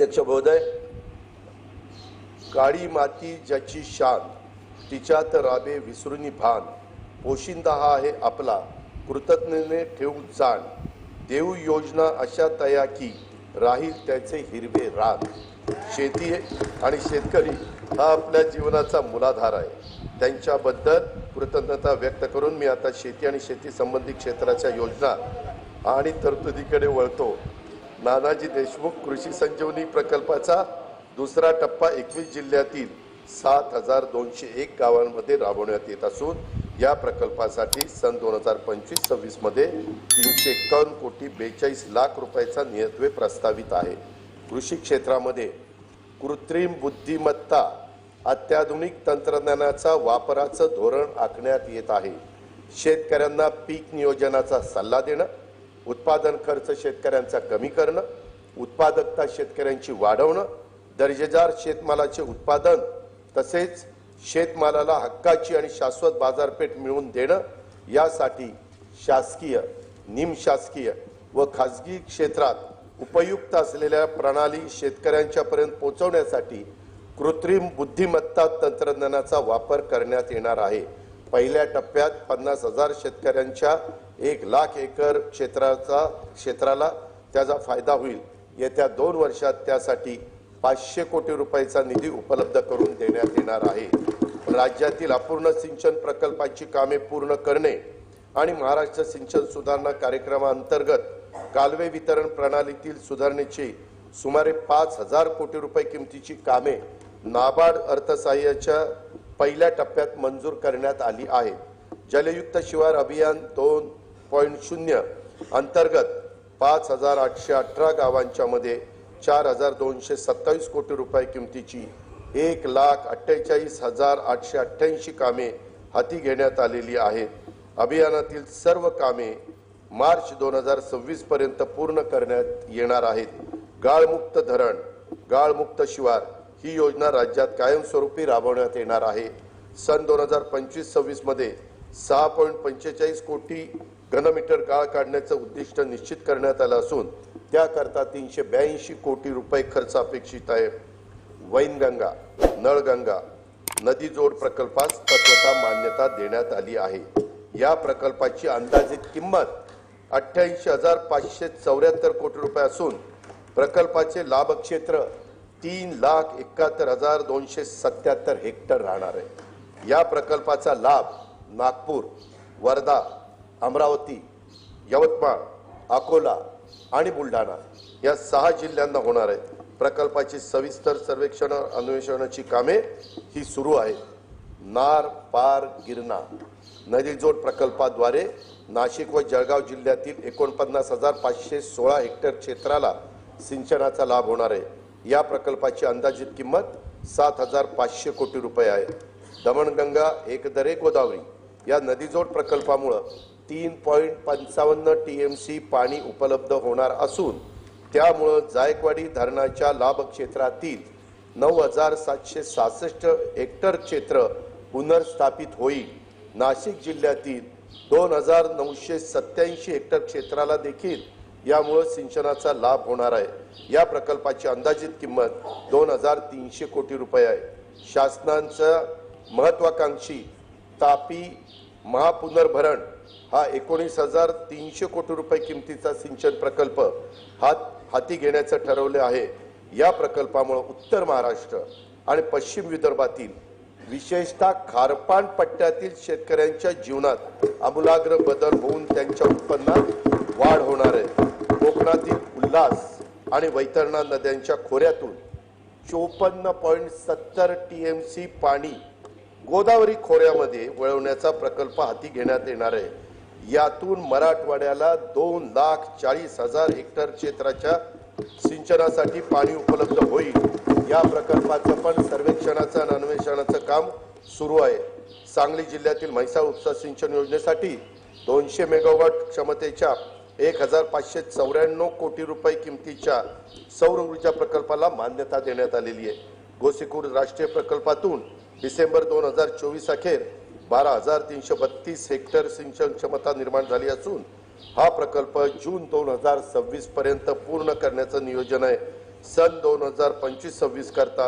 अध्यक्ष महोदय काळी माती ज्याची शान तिच्यात राबे विसरुनी भान. पोशिंदा हा आहे आपला कृतज्ञने ठेवू जाण. देऊ योजना अशा तया की राहील त्याचे हिरवे रान. शेती आणि शेतकरी हा आपल्या जीवनाचा मूलाधार आहे. त्यांच्याबद्दल कृतज्ञता व्यक्त करून मी आता शेती आणि शेती संबंधित क्षेत्राच्या योजना आणि तरतुदीकडे वळतो. नानाजी देशमुख कृषी संजीवनी प्रकल्पाचा दुसरा टप्पा एकवीस जिल्ह्यातील सात हजार दोनशे एक गावांमध्ये राबवण्यात येत असून या प्रकल्पासाठी सन दोन हजार पंचवीस सव्वीसमध्ये तीनशे एकावन्न कोटी बेचाळीस लाख रुपयाचा नियत्वे प्रस्तावित आहे. कृषी क्षेत्रामध्ये कृत्रिम बुद्धिमत्ता अत्याधुनिक तंत्रज्ञानाचा वापराचं धोरण आखण्यात येत आहे. शेतकऱ्यांना पीक नियोजनाचा सल्ला देणं उत्पादन खर्च शेतकऱ्यांचा कमी करणं उत्पादकता शेतकऱ्यांची वाढवणं दर्जेदार शेतमालाचे उत्पादन तसेच शेतमालाला हक्काची आणि शाश्वत बाजारपेठ मिळवून देणं यासाठी शासकीय निमशासकीय व खाजगी क्षेत्रात उपयुक्त असलेल्या प्रणाली शेतकऱ्यांच्यापर्यंत पोहोचवण्यासाठी कृत्रिम बुद्धिमत्ता तंत्रज्ञानाचा वापर करण्यात येणार आहे. पहिल्या टप्प्यात पन्नास हजार शेतकऱ्यांच्या एक लाख एकर क्षेत्राचा क्षेत्राला त्याचा फायदा होईल. येत्या दोन वर्षात त्यासाठी पाचशे कोटी रुपयाचा निधी उपलब्ध करून देण्यात येणार आहे. राज्यातील अपूर्ण सिंचन प्रकल्पांची कामे पूर्ण करणे आणि महाराष्ट्र सिंचन सुधारणा कार्यक्रमाअंतर्गत कालवे वितरण प्रणालीतील सुधारणेची सुमारे पाच हजार कोटी रुपये किमतीची कामे नाबार्ड अर्थसहाय्याच्या पहिल्या टप्प्यात मंजूर करण्यात आली आहेत. जलयुक्त शिवार अभियान दोन पॉईंट शून्य अंतर्गत पाच हजार आठशे अठरा गावांच्या मध्ये चार हजार दोनशे सत्तावीस कोटी रुपये किमतीची एक लाख अठ्ठेचाळीस हजार आठशे अठ्ठ्याऐंशी कामे हाती घेण्यात आलेली आहेत. अभियानातील सर्व कामे मार्च दोन हजार सव्वीस पर्यंत पूर्ण करण्यात येणार आहेत. गाळमुक्त धरण गाळमुक्त शिवार ही योजना राज्यात कायमस्वरूपी राबवण्यात येणार आहे. सन दोन हजार पंचवीस सव्वीसमध्ये सहा पॉईंट पंचेचाळीस कोटी घनमीटर गाळ काढण्याचं उद्दिष्ट निश्चित करण्यात आलं असून त्याकरता तीनशे ब्याऐंशी कोटी रुपये खर्च अपेक्षित आहे. वैनगंगा नळगंगा नदी जोड प्रकल्पास तत्वता मान्यता देण्यात आली आहे. या प्रकल्पाची अंदाजित किंमत अठ्ठ्याऐंशी हजार पाचशे चौऱ्याहत्तर कोटी रुपये असून प्रकल्पाचे लाभक्षेत्र तीन लाख एकाहत्तर हजार दोनशे सत्याहत्तर हेक्टर राहणार आहे. या प्रकल्पाचा लाभ नागपूर वर्धा अमरावती यवतमाळ अकोला आणि बुलढाणा या सहा जिल्ह्यांना होणार आहे प्रकल्पाची सविस्तर सर्वेक्षण अन्वेषणाची कामे ही सुरू आहेत. नार पार गिरणा नदीजोड प्रकल्पाद्वारे नाशिक व जळगाव जिल्ह्यातील एकोणपन्नास हजार पाचशे सोळा हेक्टर क्षेत्राला सिंचनाचा लाभ होणार आहे. या प्रकल्पाची अंदाजित किंमत सात हजार पाचशे कोटी रुपये आहे. दमणगंगा एकदरे गोदावरी या नदीजोड प्रकल्पामुळं तीन पॉईंट पंचावन्न टी एम सी पाणी उपलब्ध होणार असून त्यामुळं जायकवाडी धरणाच्या लाभ क्षेत्रातील नऊ हजार सातशे सहासष्ट हेक्टर क्षेत्र पुनर्स्थापित होईल. नाशिक जिल्ह्यातील दोन हजार नऊशे सत्याऐंशी हेक्टर क्षेत्राला देखील यामुळं सिंचनाचा लाभ होणार आहे. या प्रकल्पाची अंदाजित किंमत दोन हजार तीनशे कोटी रुपये आहे. शासनाचं महत्वाकांक्षी तापी महापुनर्भरण हा एकोणीस हजार तीनशे कोटी रुपये किमतीचा सिंचन प्रकल्प हात हाती घेण्याचं ठरवले आहे. या प्रकल्पामुळे उत्तर महाराष्ट्र आणि पश्चिम विदर्भातील विशेषतः खारपान पट्ट्यातील शेतकऱ्यांच्या जीवनात आमूलाग्र बदल होऊन त्यांच्या उत्पन्नात वाढ होणार आहे. कोकणातील उल्हास आणि वैतरणा नद्यांच्या खोऱ्यातून चोपन्न पॉईंट सत्तर टी एम सी पाणी गोदावरी खोऱ्यामध्ये वळवण्याचा प्रकल्प हाती घेण्यात येणार आहे. यातून मराठवाड्याला दोन लाख चाळीस हजार हेक्टर क्षेत्राच्या सिंचनासाठी पाणी उपलब्ध होईल. या प्रकल्पाचं पण सर्वेक्षणाचं आणि अन्वेषणाचं काम सुरू आहे. सांगली जिल्ह्यातील म्हैसाळ उपसा सिंचन योजनेसाठी दोनशे मेगावॉट क्षमतेच्या एक हजार पाचशे चौऱ्याण्णव कोटी रुपये किमतीच्या सौर ऊर्जा प्रकल्पाला मान्यता देण्यात आलेली आहे. गोसीखुर्द राष्ट्रीय प्रकल्पातून डिसेंबर दोन हजार चोवीस अखेर बारा हजार तीनशे बत्तीस हेक्टर सिंचन क्षमता निर्माण झाली असून हा प्रकल्प जून दोन हजार सव्वीस पर्यंत पूर्ण करण्याचं नियोजन आहे. सन दोन हजार पंचवीस सव्वीस करता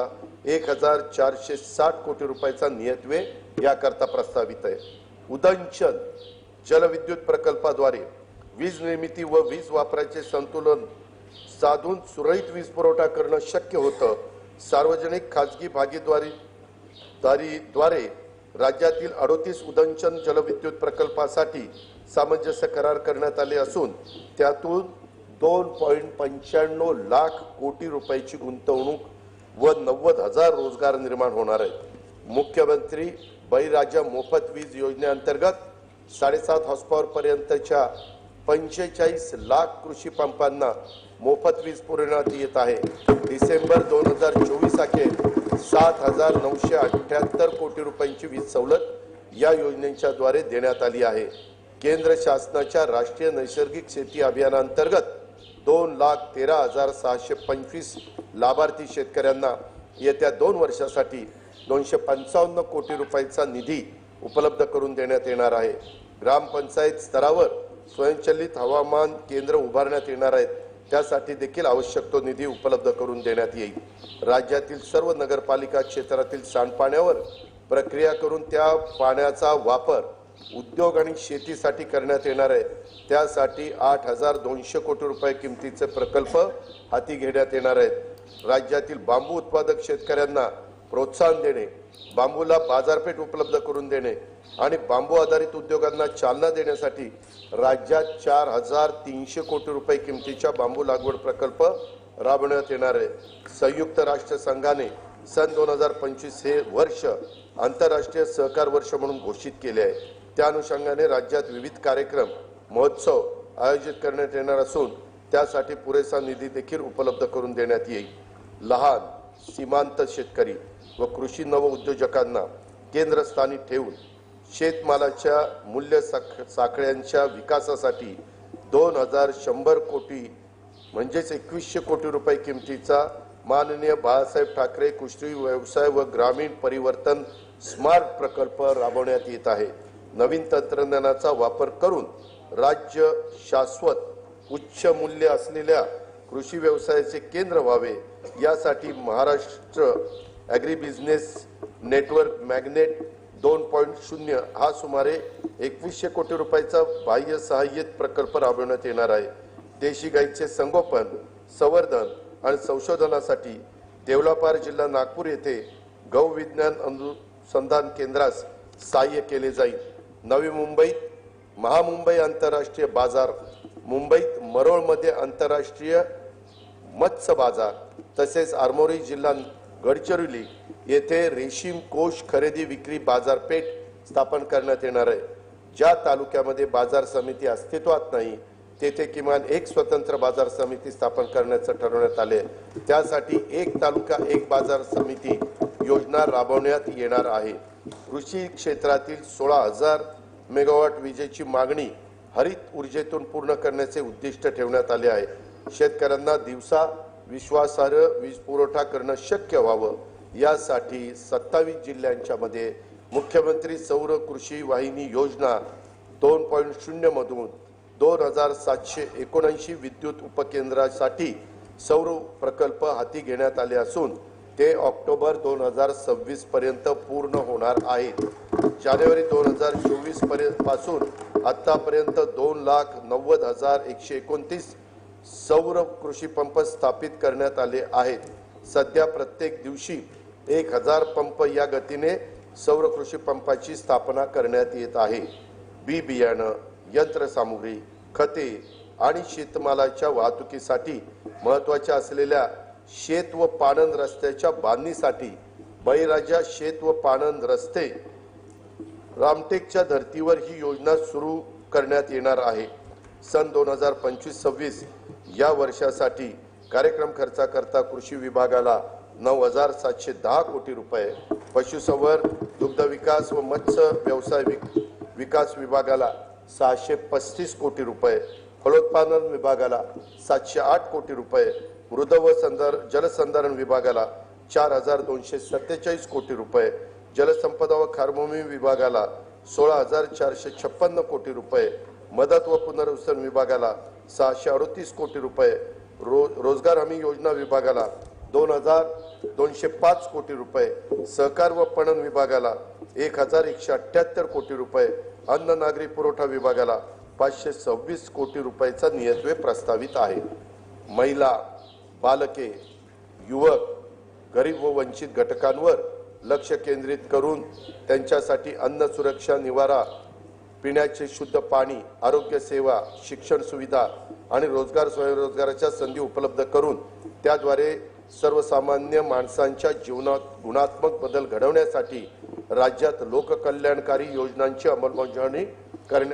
एक हजार चारशे साठ कोटी रुपयाचा नियतवे याकरता प्रस्तावित आहे. उदंचन जलविद्युत प्रकल्पाद्वारे वीज निर्मिती व वीज वापराचे संतुलन साधून सुरळीत वीज पुरवठा करणं शक्य होतं. सार्वजनिक खाजगी भागीदारी राज्यातील अडोतीस उदंचन जलविद्युत प्रकल्पासाठी सामंजस्य करार करण्यात आले असून त्यातून दोन पॉईंट पंच्याण्णव लाख कोटी रुपयाची गुंतवणूक व नव्वद हजार रोजगार निर्माण होणार आहेत. मुख्यमंत्री बळीराजा मोफत वीज योजनेअंतर्गत साडेसात हॉर्सपॉवर पर्यंतच्या पंचेचाळीस लाख कृषी पंपांना मोफत वीज पुरवण्यात येत आहे. डिसेंबर दोन हजार चोवीस अखेर सात हजार नऊशे अठ्ठ्याहत्तर कोटी रुपयांची वीज सवलत या योजनेच्या देण्यात आली आहे. केंद्र शासनाच्या राष्ट्रीय नैसर्गिक शेती अभियानांतर्गत दोन लाख तेरा हजार सहाशे पंचवीस लाभार्थी शेतकऱ्यांना येत्या दोन वर्षासाठी दोनशे पंचावन्न कोटी रुपयांचा निधी उपलब्ध करून देण्यात येणार आहे. ग्रामपंचायत स्तरावर स्वयंचलित हवामान केंद्र उभारण्यात येणार आहेत. त्यासाठी देखील आवश्यक तो निधी उपलब्ध करून देण्यात येईल. राज्यातील सर्व नगरपालिका क्षेत्रातील सांडपाण्यावर प्रक्रिया करून त्या पाण्याचा वापर उद्योग आणि शेतीसाठी करण्यात येणार आहे. त्यासाठी आठ हजार दोनशे कोटी रुपये किमतीचे प्रकल्प हाती घेण्यात येणार आहेत. राज्यातील बांबू उत्पादक शेतकऱ्यांना प्रोत्साहन देणे बांबूला बाजारपेठ उपलब्ध करून देणे आणि बांबू आधारित उद्योगांना चालना देण्यासाठी राज्यात चार हजार तीनशे कोटी रुपये किमतीच्या बांबू लागवड प्रकल्प राबवण्यात येणार आहे. संयुक्त राष्ट्र संघाने सन दोन हजार पंचवीस हे वर्ष आंतरराष्ट्रीय सहकार वर्ष म्हणून घोषित केले आहे. त्या अनुषंगाने राज्यात विविध कार्यक्रम महोत्सव आयोजित करण्यात येणार असून त्यासाठी पुरेसा निधी देखील उपलब्ध करून देण्यात येईल. लहान सीमांत शेतकरी व कृषी नवउद्योजकांना केंद्रस्थानी ठेवून शेतमालाच्या मूल्य साख साखळ्यांच्या विकासासाठी दोन हजार शंभर कोटी म्हणजेच एकवीसशे कोटी रुपये किमतीचा माननीय बाळासाहेब ठाकरे कृषी व्यवसाय व ग्रामीण परिवर्तन स्मार्ट प्रकल्प राबवण्यात येत आहे. नवीन तंत्रज्ञानाचा वापर करून राज्य शाश्वत उच्च मूल्य असलेल्या कृषी व्यवसायाचे केंद्र व्हावे यासाठी Maharashtra agri business network magnet दोन पॉईंट शून्य हा सुमारे एकवीसशे कोटी रुपयाचा बाह्य सहाय्यित प्रकल्प राबवण्यात येणार आहे. देशी गाईचे संगोपन संवर्धन आणि संशोधनासाठी देवलापार जिल्हा नागपूर येथे गौ विज्ञान अनुसंधान केंद्रास सहाय्य केले जाईल. नवी मुंबईत महामुंबई आंतरराष्ट्रीय बाजार मुंबईत मरोळमध्ये आंतरराष्ट्रीय मत्स्य बाजार तसेच आरमोरी जिल्हा गडचिरोली येथे रेशीम कोष खरेदी विक्री बाजारपेठ स्थापन करण्यात येणार आहे. ज्या तालुक्यामध्ये बाजार समिती अस्तित्वात नाही तेथे किमान एक स्वतंत्र बाजार समिती स्थापन करण्याचं ठरवण्यात आले त्यासाठी एक तालुका एक बाजार समिती योजना राबवण्यात येणार आहे. कृषी क्षेत्रातील सोळा हजार मेगावॉट विजेची मागणी हरित ऊर्जेतून पूर्ण करण्याचे उद्दिष्ट ठेवण्यात आले आहे. शेतकऱ्यांना दिवसा विश्वासार्ह वीज पुरवठा करणं शक्य व्हावं यासाठी सत्तावीस जिल्ह्यांच्या मध्ये मुख्यमंत्री सौर कृषी वाहिनी योजना दोन पॉईंट शून्य मधून दोन हजार सातशे एकोणऐंशी विद्युत उपकेंद्रासाठी सौर प्रकल्प हाती घेण्यात आले असून ते ऑक्टोबर दोन हजार सव्वीस पर्यंत पूर्ण होणार आहेत. जानेवारी दोन हजार चोवीसपर्यंत पासून आतापर्यंत दोन लाख नव्वद हजार एकशे एकोणतीस सौर कृषी पंप स्थापित करण्यात आले आहेत. सध्या प्रत्येक दिवशी एक हजार पंप या गतीने सौर कृषी पंपाची स्थापना करण्यात येत आहे. बी बियाणं यंत्रसामुग्री खते आणि शेतमालाच्या वाहतुकीसाठी महत्त्वाच्या असलेल्या शेत व पाणन रस्त्याच्या बांधणीसाठी बळीराजा शेत व पाणन रस्ते रामटेकच्या धर्तीवर ही योजना सुरू करण्यात येणार आहे. सन दोन हजार पंचवीस सव्वीस या वर्षासाठी कार्यक्रम खर्चाकरता कृषी विभागाला नऊ हजार सातशे दहा कोटी रुपये पशुसंवर दुग्ध विकास व मत्स्य व्यवसाय विक विकास विभागाला सहाशे पस्तीस कोटी रुपये फलोत्पादन विभागाला सातशे आठ कोटी रुपये मृद व संधार जलसंधारण विभागाला चार हजार दोनशे सत्तेचाळीस कोटी रुपये जलसंपदा व खारभूमी विभागाला सोळा हजार चारशे छप्पन्न कोटी रुपये मदत व पुनर्वसन विभागाला सहाशे अडतीस कोटी रुपये. रो रोजगार हमी योजना विभागाला दोन हजार दोनशे पाच कोटी रुपये. सहकार व पणन विभागाला एक हजार एकशे अठ्ठ्याहत्तर कोटी रुपये. अन्न नागरी पुरवठा विभागाला पाचशे सव्वीस कोटी रुपयाचा नियत्वे प्रस्तावित आहे. महिला बालके युवक गरीब व वंचित घटकांवर लक्ष केंद्रित करून त्यांच्यासाठी अन्न सुरक्षा निवारा पिण्याचे शुद्ध पाणी आरोग्य सेवा शिक्षण सुविधा आणि रोजगार स्वयंरोजगाराच्या संधी उपलब्ध करून त्याद्वारे सर्वसामान्य माणसांच्या जीवनात गुणात्मक बदल घडवण्यासाठी राज्यात लोककल्याणकारी योजनांची अंमलबजावणी करण्या